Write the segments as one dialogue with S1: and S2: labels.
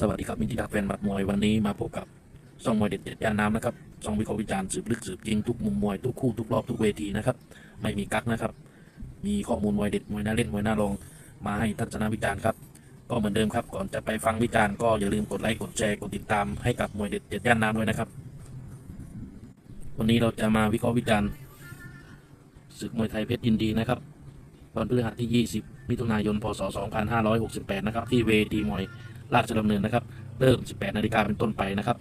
S1: สวัสดีครับมิตรรักแฟนบัดมวยวันนี้มาพบกับช่องมวยเด็ดเด็ดยานน้ำนะครับช่องวิเคราะห์วิจารณ์สืบลึกสืบจริงทุกมุมมวยทุกคู่ทุกรอบทุกเวทีนะครับไม่มีกักนะครับ มีข้อมูลมวยเด็ดมวยน่าเล่นมวยน่าลองมาให้ทัศนวิจารณ์ครับ ก็เหมือนเดิมครับก่อนจะไปฟังวิจารณ์ก็อย่าลืมกดไลค์กดแชร์กดติดตามให้กับมวยเด็ดเด็ดย่านน้ำด้วยนะครับ วันนี้เราจะมาวิเคราะห์วิจารณ์ศึกมวยไทยเพชรยินดีนะครับวันพฤหัสที่ 20 มิถุนายน พศ 2568 นะครับ ที่เวทีมวย ราชดำเนินนะครับ เริ่ม 18 นาฬิกาเป็นต้นไปนะครับ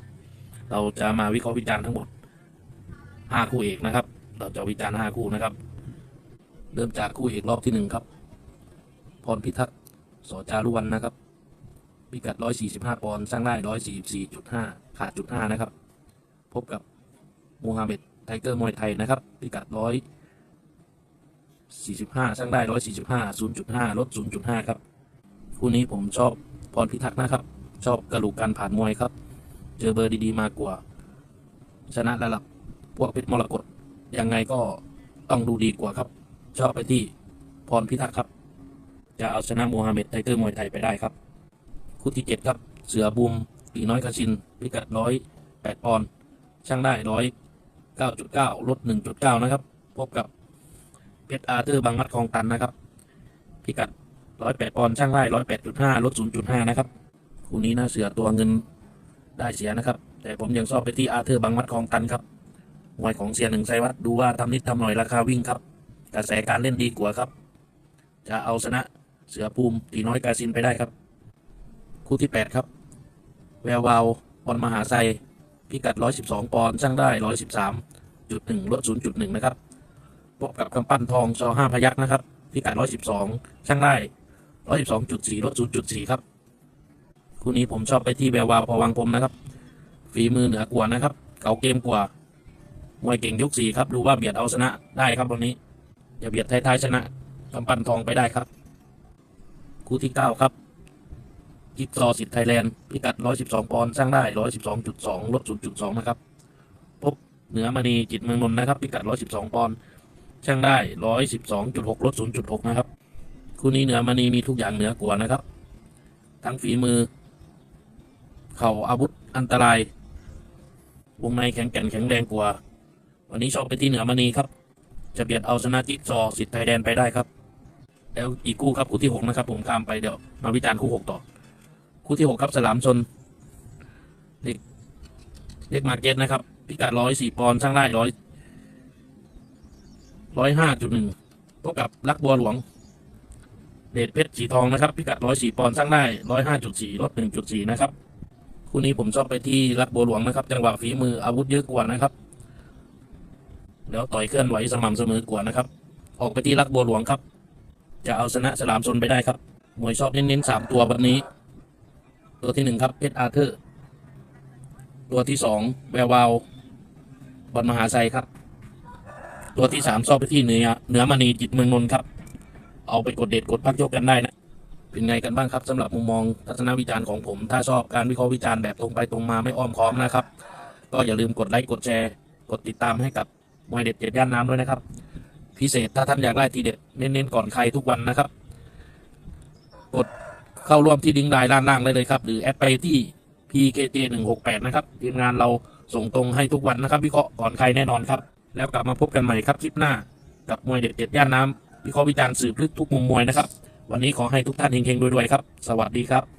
S1: เราจะมาวิเคราะห์วิจารณ์ทั้งหมด 5 คู่เอกนะครับ เราจะวิจารณ์ 5 คู่นะครับ เริ่มจากคู่เอกรอบที่ 1 ครับ พรพิทักษ์สจารุวันนะครับ พิกัด 145 ปอนด์สร้างได้ 144.5 ขาดจุด5นะครับ พบกับมูฮัมเหม็ดไทเกอร์มวยไทยนะครับ พิกัด 145 สร้างได้ 145 0.5 ลด 0.5 ครับ คู่นี้ผมชอบ พรพิทักษ์นะครับ ชอบกระดูกการผ่านมวยครับ เจอเบอร์ดีๆมากกว่า ชนะระดับพวกเพชรมรกตยังไงก็ต้องดูดีกว่าครับ ชอบไปที่พรพิทักษ์ครับ จะเอาชนะมูฮัมเหม็ดไทเกอร์มวยไทยไปได้ครับ คู่ที่7ครับ เสือบุมปีน้อยกระชิน พิกัด108ปดปอนด์ช่างได้109.9ลด1.9นะครับ พบกับเพชรอาร์เธอร์บางมัดคลองตันนะครับ พิกัด 108ปดปอนช่างได้108.5ลด0.5นจุดห้านะครับ คู่นี้น่าเสือตัวเงินได้เสียนะครับ แต่ผมยังชอบไปที่อาร์เธอร์บางมัดคลองตันครับมวยของเสียหนึ่งไซวัดดูว่าทำนิดทำหน่อยราคาวิ่งครับ กระแสการเล่นดีกว่าครับ จะเอาชนะเสือภูมิตีน้อยกาซินไปได้ครับ คู่ที่8ครับแวววาวบอลมหาไซพิกัด 112 ปอนด์ช่างได้ 113.1 ลด 0.1 นะครับพบกับกำปั้นทองชอห้าพยักนะครับ พิกัด 112 ช่างได้ 112.4ลด0.4ครับคู่นี้ผมชอบไปที่แวววาวพอวังพรมนะครับ ฝีมือเหนือกว่านะครับ เก่าเกมกว่ามวยเก่งยกสี่ครับ ดูว่าเบียดเอาชนะได้ครับวันนี้ อย่าเบียดท้ายๆชนะกำปั้นทองไปได้ครับคู่ที่9ครับกิกซอสิทธิ์ไทยแลนด์พิกัด 112 ปอนด์สร้างได้ 112.2 ลด 0.2 นะครับ พบเหนือมณีจิตเมืองนนท์นะครับ พิกัด 112 ปอนด์ช่างได้ 112.6 ลด 0.6 นะครับ คู่นี้เหนือมณีมีทุกอย่างเหนือกว่านะครับ ทั้งฝีมือ เข่าอาวุธอันตราย วงในแข็งแกร่งแข็งแรงกว่า วันนี้ชอบไปที่เหนือมณีครับ จะเบียดเอาชนะจิ๊กซอสิทธิ์ไทยแดนไปได้ครับ แล้วอีกคู่ครับคู่ที่หกนะครับ ผมข้ามไปเดี๋ยวมาวิจารณ์คู่หกต่อ คู่ที่หกครับสลามชนเด็กเด็กมาเก็ตนะครับ พิกัดร้อยสี่ปอนด์ช่างได้ร้อยร้อยห้าจุดหนึ่งพบกับลักบัวหลวง เดชเพชรสีทองนะครับ พิกัดร้อยสี่ปอนด์ช่างได้ร้อยห้าจุดสี่ลดหนึ่งจุดสี่นะครับคู่นี้ผมชอบไปที่ลักบัวหลวงนะครับ จังหวะฝีมืออาวุธเยอะกว่านะครับ แล้วต่อยเคลื่อนไหวสม่ำเสมอกว่านะครับ ออกไปที่ลักบัวหลวงครับ จะเอาชนะสลามชนไปได้ครับมวยชอบเน้นๆสามตัวแบบนี้ ตัวที่หนึ่งครับเพชรอาเธอร์ตัวที่สองแวววาวบอลมหาไซครับ ตัวที่สามชอบไปที่เหนือเหนือมณีจิตเมืองนนท์ครับ เอาไปกดเด็ดกดพักยกกันได้นะ เป็นไงกันบ้างครับสำหรับมุมมองทัศนวิจารณ์ของผม ถ้าชอบการวิเคราะห์วิจารณ์แบบตรงไปตรงมาไม่อ้อมค้อมนะครับ ก็อย่าลืมกดไลค์กดแชร์ กดติดตามให้กับมวยเด็ดเจ็ดย่านน้ำด้วยนะครับ พิเศษถ้าท่านอยากได้ทีเด็ดเน้นๆก่อนใครทุกวันนะครับ กดเข้าร่วมที่ลิงไลน์ด้านล่างได้เลยครับ หรือแอดไปที่ PKJ 1 6 8นะครับทีมงานเราส่งตรงให้ทุกวันนะครับ วิเคราะห์ก่อนใครแน่นอนครับ แล้วกลับมาพบกันใหม่ครับคลิปหน้า กับมวยเด็ดเจ็ดย่านน้ำ วิเคราะห์วิจารณ์สืบลึกทุกมุมมวยนะครับ วันนี้ขอให้ทุกท่านเฮงๆรวยๆครับ สวัสดีครับ